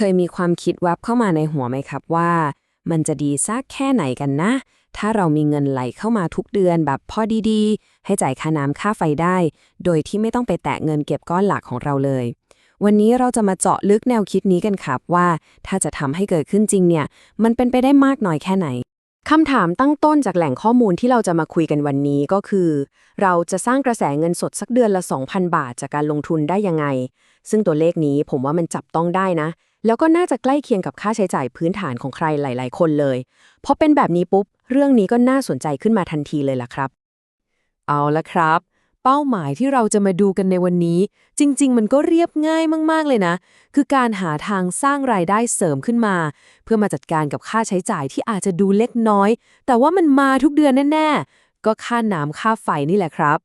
เคยมีความคิดวับเข้ามาในหัวไหมครับว่า มันจะดีสักแค่ไหนกันนะ ถ้าเรามีเงินไหลเข้ามาทุกเดือนแบบพอดีๆ ให้จ่ายค่าน้ำค่าไฟได้ โดยที่ไม่ต้องไปแตะเงินเก็บก้อนหลักของเราเลย วันนี้เราจะมาเจาะลึกแนวคิดนี้กันครับว่า ถ้าจะทำให้เกิดขึ้นจริงเนี่ย มันเป็นไปได้มากน้อยแค่ไหนคำถามตั้งต้นจากแหล่งข้อมูลที่เราจะมาคุยกันวันนี้ก็คือ เราจะสร้างกระแสเงินสดสักเดือนละ 2,000 บาทจากการลงทุนได้ยังไง ซึ่งตัวเลขนี้ผมว่ามันจับต้องได้นะ แล้วก็น่าจะใกล้เคียงกับค่าใช้จ่ายพื้นฐานของใครหลาย ๆ คนเลยพอเป็นแบบนี้ปุ๊บ เรื่องนี้ก็น่าสนใจขึ้นมาทันทีเลยล่ะครับ เอาละครับ เป้าหมายที่เราจะมาดูกันในวันนี้ จริง ๆ มันก็เรียบง่ายมาก ๆ เลยนะ คือการหาทางสร้างรายได้เสริมขึ้นมา เพื่อมาจัดการกับค่าใช้จ่ายที่อาจจะดูเล็กน้อย แต่ว่ามันมาทุกเดือนแน่ ๆ ก็ค่าน้ำค่าไฟนี่แหละครับ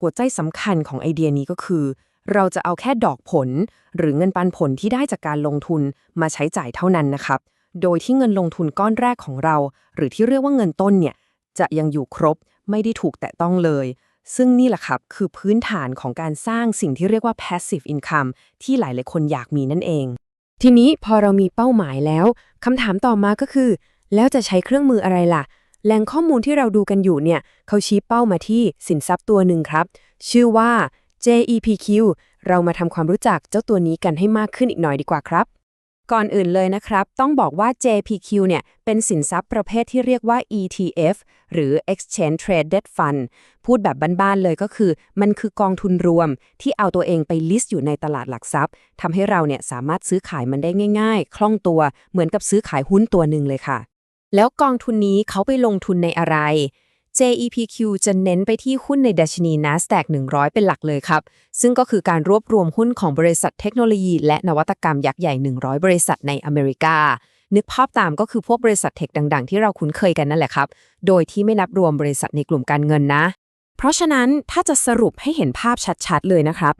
หัวใจสำคัญของไอเดียนี้ก็คือ เราจะเอาแค่ดอกผล หรือเงินปันผลที่ได้จากการลงทุนมาใช้จ่ายเท่านั้นนะครับ โดยที่เงินลงทุนก้อนแรกของเรา หรือที่เรียกว่าเงินต้นเนี่ยจะยังอยู่ครบไม่ได้ถูกแตะต้องเลย ซึ่งนี่แหละครับคือพื้นฐานของการสร้างสิ่งที่เรียกว่า passive income ที่หลายๆคนอยากมีนั่นเอง ทีนี้พอเรามีเป้าหมายแล้วคำถามต่อมาก็คือ แล้วจะใช้เครื่องมืออะไรล่ะ แหล่งข้อมูลที่เราดูกันอยู่เนี่ยเขาชี้เป้ามาที่สินทรัพย์ตัวหนึ่งครับ ชื่อว่า JEPQ เรามาทำความรู้จักเจ้าตัวนี้กันให้มากขึ้นอีกหน่อยดีกว่าครับ ก่อนอื่นเลยนะครับ ต้องบอกว่า JPQ เนี่ย เป็นสินทรัพย์ประเภทที่เรียกว่า ETF หรือ Exchange Traded Fund พูดแบบบ้านๆเลยก็คือ มันคือกองทุนรวมที่เอาตัวเองไปลิสต์อยู่ในตลาดหลักทรัพย์ทำให้เราเนี่ยสามารถซื้อขายมันได้ง่าย ๆ คล่องตัวเหมือนกับซื้อขายหุ้นตัวหนึ่งเลยค่ะ แล้วกองทุนนี้เขาไปลงทุนในอะไร JEPQ จะเน้นไปที่หุ้นในดัชนี NASDAQ 100 เป็นหลักเลยครับ ซึ่งก็คือการรวบรวมหุ้นของบริษัทเทคโนโลยี และนวัตกรรมยักษ์ใหญ่ 100 บริษัทในอเมริกา นึกภาพตามก็คือพวกบริษัทเทคดังๆ ที่เราคุ้นเคยกันนั่นแหละครับ โดยที่ไม่นับรวมบริษัทในกลุ่มการเงินนะ เพราะฉะนั้นถ้าจะสรุปให้เห็นภาพชัดๆ เลยนะครับ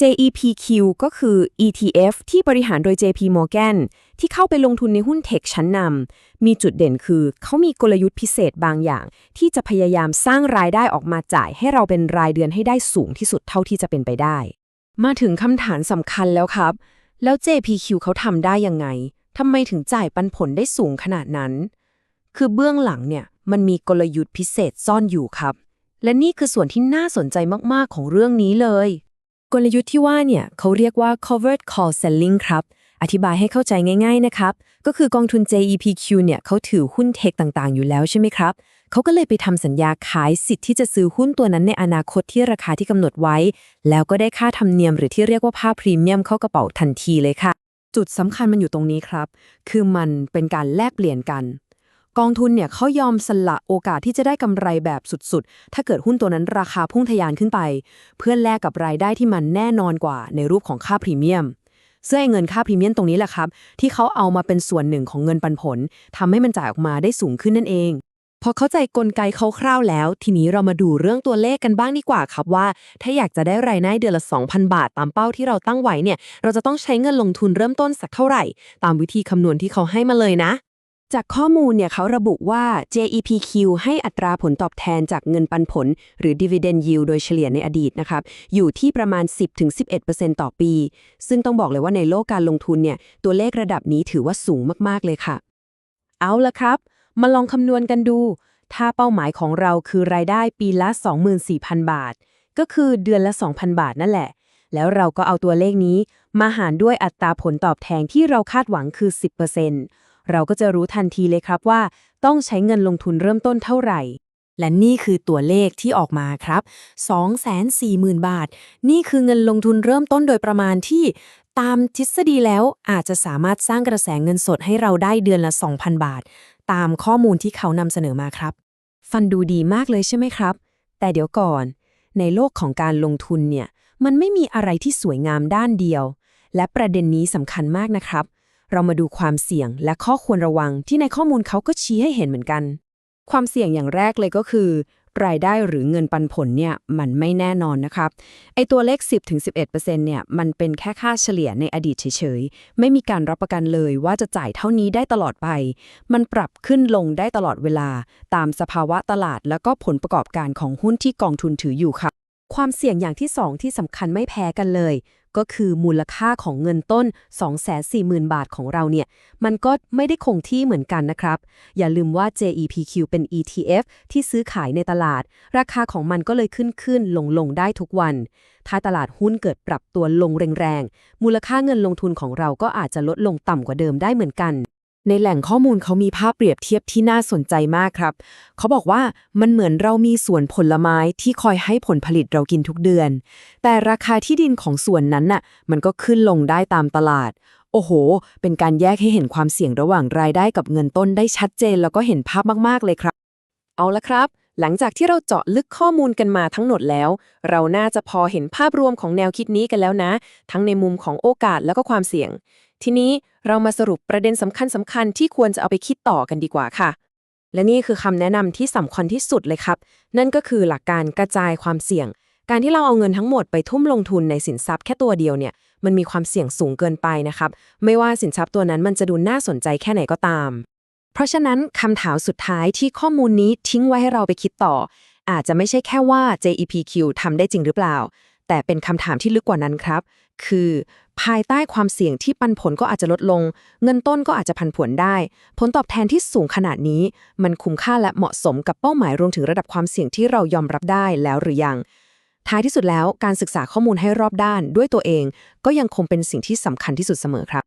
JEPQ ก็คือ ETF ที่บริหารโดย JP Morgan ที่เข้าไปลงทุนในหุ้นเทคชั้นนำ มีจุดเด่นคือ เขามีกลยุทธ์พิเศษบางอย่าง ที่จะพยายามสร้างรายได้ออกมาจ่ายให้เราเป็นรายเดือนให้ได้สูงที่สุดเท่าที่จะเป็นไปได้ มาถึงคำถามสำคัญแล้วครับ แล้ว JPQ เขาทำได้ยังไง ทำไมถึงจ่ายปันผลได้สูงขนาดนั้น คือเบื้องหลังเนี่ย มันมีกลยุทธ์พิเศษซ่อนอยู่ครับ และนี่คือส่วนที่น่าสนใจมากๆของเรื่องนี้เลย กลยุทธ์ที่ว่าเนี่ยเขาเรียกว่า covered call selling ครับ อธิบายให้เข้าใจง่าย ๆ นะครับ ก็คือกองทุน JEPQ เนี่ยเขาถือหุ้นเทคต่างๆ อยู่แล้วใช่ไหมครับเขาก็เลยไปทำสัญญาขายสิทธิ์ที่จะซื้อหุ้นตัวนั้นในอนาคตที่ราคาที่กำหนดไว้ แล้วก็ได้ค่าธรรมเนียมหรือที่เรียกว่าค่าพรีเมียมเข้ากระเป๋าทันทีเลยค่ะ จุดสำคัญมันอยู่ตรงนี้ครับ คือมันเป็นการแลกเปลี่ยนกัน กองทุนเนี่ยเขายอมสละโอกาสที่จะได้กำไรแบบสุดๆ ถ้าเกิดหุ้นตัวนั้นราคาพุ่งทะยานขึ้นไป เพื่อแลกกับรายได้ที่มันแน่นอนกว่าในรูปของค่าพรีเมียมซึ่งไอ้เงินค่าพรีเมียมตรงนี้แหละครับ ที่เขาเอามาเป็นส่วนหนึ่งของเงินปันผลทำให้มันจ่ายออกมาได้สูงขึ้นนั่นเอง พอเข้าใจกลไกคร่าวๆแล้ว ทีนี้เรามาดูเรื่องตัวเลขกันบ้างดีกว่าครับว่า ถ้าอยากจะได้รายได้เดือนละ 2,000 บาท ตามเป้าที่เราตั้งไว้เนี่ย เราจะต้องใช้เงินลงทุนเริ่มต้นสักเท่าไหร่ ตามวิธีคำนวณที่เขาให้มาเลยนะ จากข้อมูลเนี่ยเขาระบุว่า JEPQ ให้อัตราผลตอบแทนจากเงินปันผล หรือ dividend yield โดยเฉลี่ยในอดีตนะครับ อยู่ที่ประมาณ 10-11%ต่อปี ซึ่งต้องบอกเลยว่าในโลกการลงทุนเนี่ย ตัวเลขระดับนี้ถือว่าสูงมาก ๆ เลยค่ะ เอาละครับ มาลองคำนวณกันดู ถ้าเป้าหมายของเราคือรายได้ปีละ 24,000 บาท ก็คือเดือนละ 2,000 บาทนั่นแหละ แล้วเราก็เอาตัวเลขนี้ มาหารด้วยอัตราผลตอบแทนที่เราคาดหวังคือ 10% เราก็จะรู้ทันทีเลยครับว่า ต้องใช้เงินลงทุนเริ่มต้นเท่าไหร่ และนี่คือตัวเลขที่ออกมาครับ 240,000 บาท นี่คือเงินลงทุนเริ่มต้นโดยประมาณที่ตามทฤษฎีแล้วอาจจะสามารถสร้างกระแสเงินสดให้เราได้เดือนละ 2,000 บาท ตามข้อมูลที่เขานำเสนอมาครับ ฟันดูดีมากเลยใช่ไหมครับ แต่เดี๋ยวก่อน ในโลกของการลงทุนเนี่ย มันไม่มีอะไรที่สวยงามด้านเดียว และประเด็นนี้สำคัญมากนะครับ เรามาดูความเสี่ยงและข้อควรระวังที่ในข้อมูลเขาก็ชี้ให้เห็นเหมือนกัน ความเสี่ยงอย่างแรกเลยก็คือ รายได้หรือเงินปันผลเนี่ยมันไม่แน่นอนนะครับ ไอตัวเลข 10-11%เนี่ยมันเป็นแค่ค่าเฉลี่ยในอดีตเฉยๆ ไม่มีการรับประกันเลยว่าจะจ่ายเท่านี้ได้ตลอดไป มันปรับขึ้นลงได้ตลอดเวลา ตามสภาวะตลาด แล้วก็ผลประกอบการของหุ้นที่กองทุนถืออยู่ค่ะความเสี่ยงอย่างที่สองที่สำคัญไม่แพ้กันเลย ก็คือมูลค่าของเงินต้น 240,000 บาทของเราเนี่ย มันก็ไม่ได้คงที่เหมือนกันนะครับ อย่าลืมว่า JEPQ เป็น ETF ที่ซื้อขายในตลาด ราคาของมันก็เลยขึ้นขึ้นลงลงได้ทุกวัน ถ้าตลาดหุ้นเกิดปรับตัวลงแรงๆ มูลค่าเงินลงทุนของเราก็อาจจะลดลงต่ำกว่าเดิมได้เหมือนกัน ในแหล่งข้อมูลเขามีภาพเปรียบเทียบที่น่าสนใจมากครับ เขาบอกว่ามันเหมือนเรามีสวนผลไม้ที่คอยให้ผลผลิตเรากินทุกเดือน แต่ราคาที่ดินของสวนนั้นน่ะ มันก็ขึ้นลงได้ตามตลาด โอ้โห เป็นการแยกให้เห็นความเสี่ยงระหว่างรายได้กับเงินต้นได้ชัดเจนแล้วก็เห็นภาพมากๆเลยครับ เอาละครับ หลังจากที่เราเจาะลึกข้อมูลกันมาทั้งหมดแล้ว เราน่าจะพอเห็นภาพรวมของแนวคิดนี้กันแล้วนะ ทั้งในมุมของโอกาสแล้วก็ความเสี่ยง ทีนี้เรามาสรุปประเด็นสำคัญสำคัญๆที่ควรจะเอาไปคิดต่อกันดีกว่าค่ะ และนี่คือคำแนะนำที่สำคัญที่สุดเลยครับ นั่นก็คือหลักการกระจายความเสี่ยง การที่เราเอาเงินทั้งหมดไปทุ่มลงทุนในสินทรัพย์แค่ตัวเดียวเนี่ย มันมีความเสี่ยงสูงเกินไปนะครับ ไม่ว่าสินทรัพย์ตัวนั้นมันจะดูน่าสนใจแค่ไหนก็ตาม เพราะฉะนั้นคำถามสุดท้ายที่ข้อมูลนี้ทิ้งไว้ให้เราไปคิดต่อ อาจจะไม่ใช่แค่ว่า JEPQ ทำได้จริงหรือเปล่า แต่เป็นคำถามที่ลึกกว่านั้นครับ คือ ภายใต้ความเสี่ยงที่ปันผลก็อาจจะลดลง เงินต้นก็อาจจะพันผวนได้ ผลตอบแทนที่สูงขนาดนี้ มันคุ้มค่าและเหมาะสมกับเป้าหมายรวมถึงระดับความเสี่ยงที่เรายอมรับได้แล้วหรือยัง ท้ายที่สุดแล้วการศึกษาข้อมูลให้รอบด้านด้วยตัวเอง ก็ยังคงเป็นสิ่งที่สำคัญที่สุดเสมอครับ